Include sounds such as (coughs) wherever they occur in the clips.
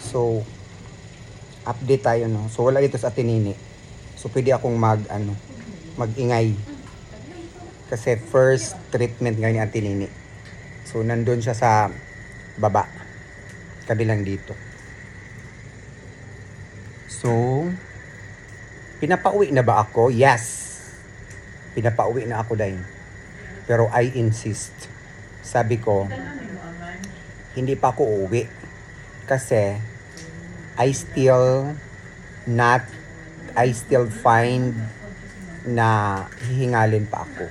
So, update tayo, no? So, wala dito sa Atenini. So, pwede akong mag, ano, mag-ingay. Kasi first treatment nga ni Atenini. So, nandun siya sa baba. Kabilang dito. So, pinapauwi na ba ako? Yes. Pinapauwi na ako dahil. Pero I insist. Sabi ko, hindi pa ako uuwi. Kasi, I still not, I still find na hihingalin pa ako.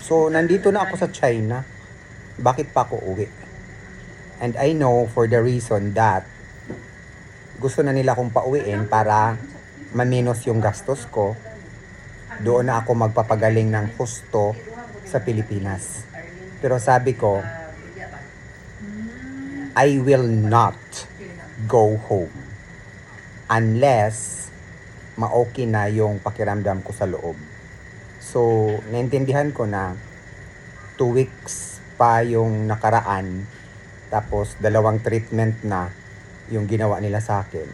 So, nandito na ako sa China. Bakit pa ako uwi? And I know for the reason that gusto na nila akong pauwiin para maminos yung gastos ko. Doon na ako magpapagaling ng husto sa Pilipinas. Pero sabi ko, I will not go home unless ma-okay na yung pakiramdam ko sa loob. So, naintindihan ko na two weeks pa yung nakaraan tapos dalawang treatment na yung ginawa nila sa akin.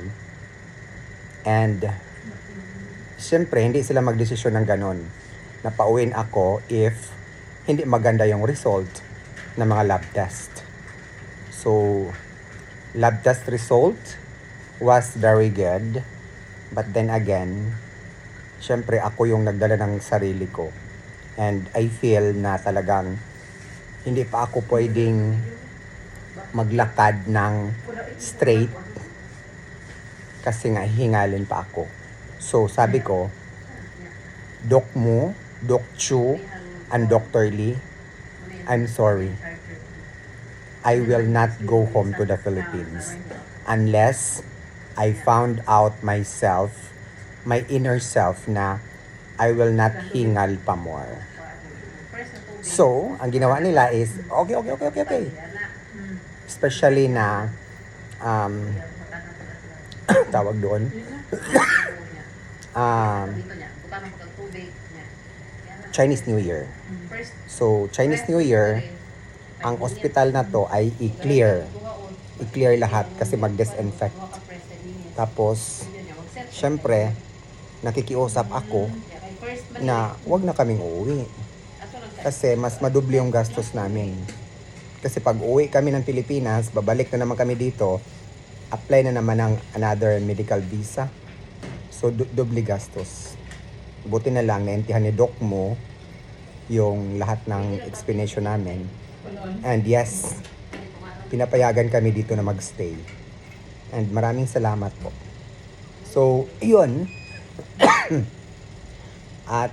And syempre, hindi sila magdesisyon ng ganon na pauwiin ako if hindi maganda yung result ng mga lab test. So, lab test result was very good. But then again, syempre ako yung nagdala ng sarili ko. And I feel na talagang hindi pa ako pwedeng maglakad ng straight kasi nga hingalin pa ako. So sabi ko, Doc Mo, Doc Chu, and Dr. Lee, I'm sorry. I will not go home to the Philippines unless I found out myself, my inner self na I will not hingal pa more. So, ang ginawa nila is, okay, okay, okay, okay, okay. Especially na, um, (coughs) tawag doon, (coughs) um, Chinese New Year. So, Chinese New Year, ang ospital na to ay i-clear. I-clear lahat kasi mag-disinfect. Tapos, syempre, nakikiusap ako na wag na kaming uuwi. Kasi mas madoble yung gastos namin. Kasi pag uwi kami ng Pilipinas, babalik na naman kami dito, apply na naman ng another medical visa. So, du- doble gastos. Buti na lang, naintihan ni Doc mo yung lahat ng explanation namin. And yes, pinapayagan kami dito na magstay. And maraming salamat po. So, yun. (coughs) At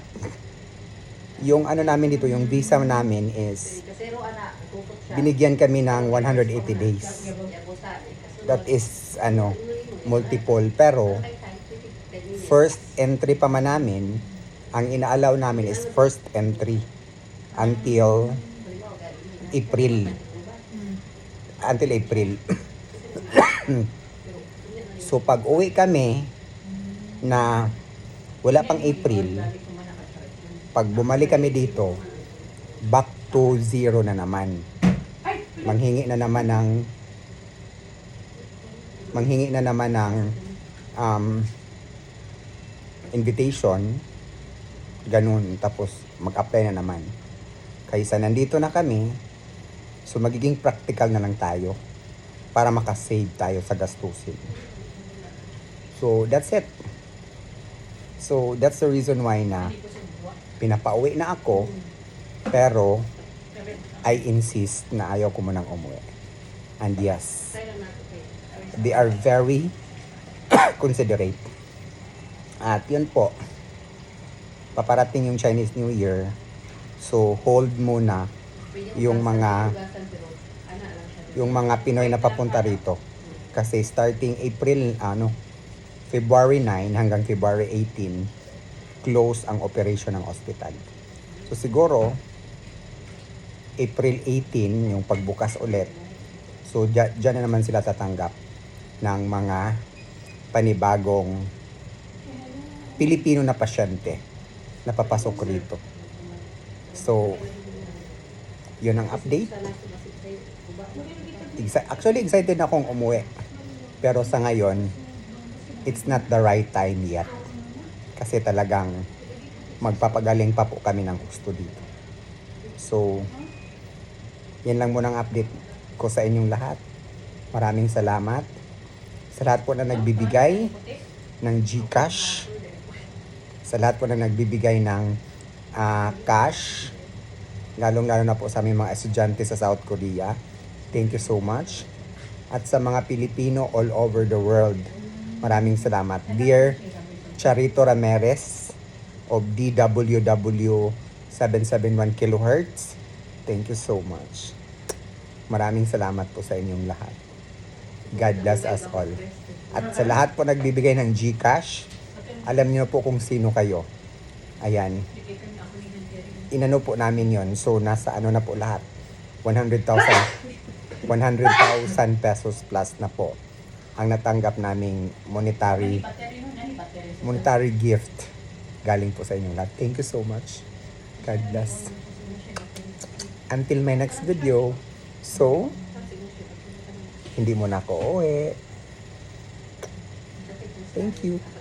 yung ano namin dito, yung visa namin is binigyan kami ng 180 days. That is ano, multiple pero first entry pa man namin, ang inaalaw namin is first entry until April. Until April. (coughs) so pag uwi kami na wala pang April, pag bumalik kami dito, back to zero na naman. Manghingi na naman ng manghingi na naman ng um, invitation ganun tapos mag-apply na naman kaysa nandito na kami so magiging practical na lang tayo para makasave tayo sa gastusin so that's it so that's the reason why na pinapauwi na ako pero I insist na ayaw ko munang umuwi and yes they are very (coughs) considerate. At yun po, paparating yung Chinese New Year. So hold muna yung mga yung mga Pinoy na papunta rito. Kasi starting April ano February 9 hanggang February 18 close ang operation ng hospital. So siguro April 18 yung pagbukas ulit. So dya- dyan na naman sila tatanggap ng mga panibagong Pilipino na pasyente na papasok rito. So, yun ang update. Actually, excited na akong umuwi. Pero sa ngayon, it's not the right time yet. Kasi talagang magpapagaling pa po kami ng gusto dito. So, yan lang muna ang update ko sa inyong lahat. Maraming salamat. Sa lahat po na nagbibigay ng GCash. Sa lahat po na nagbibigay ng ah, cash. Lalong-lalo na po sa aming mga estudyante sa South Korea. Thank you so much. At sa mga Pilipino all over the world, maraming salamat. Dear Charito Ramirez of DWW 771 kilohertz, thank you so much. Maraming salamat po sa inyong lahat. God bless us all. At sa lahat po nagbibigay ng GCash, alam niyo po kung sino kayo. Ayan. Inano po namin yon So, nasa ano na po lahat. 100,000 100,000 pesos plus na po ang natanggap naming monetary monetary gift galing po sa inyong lahat. Thank you so much. God bless. Until my next video. So, hindi mo na ako uwi. Thank you.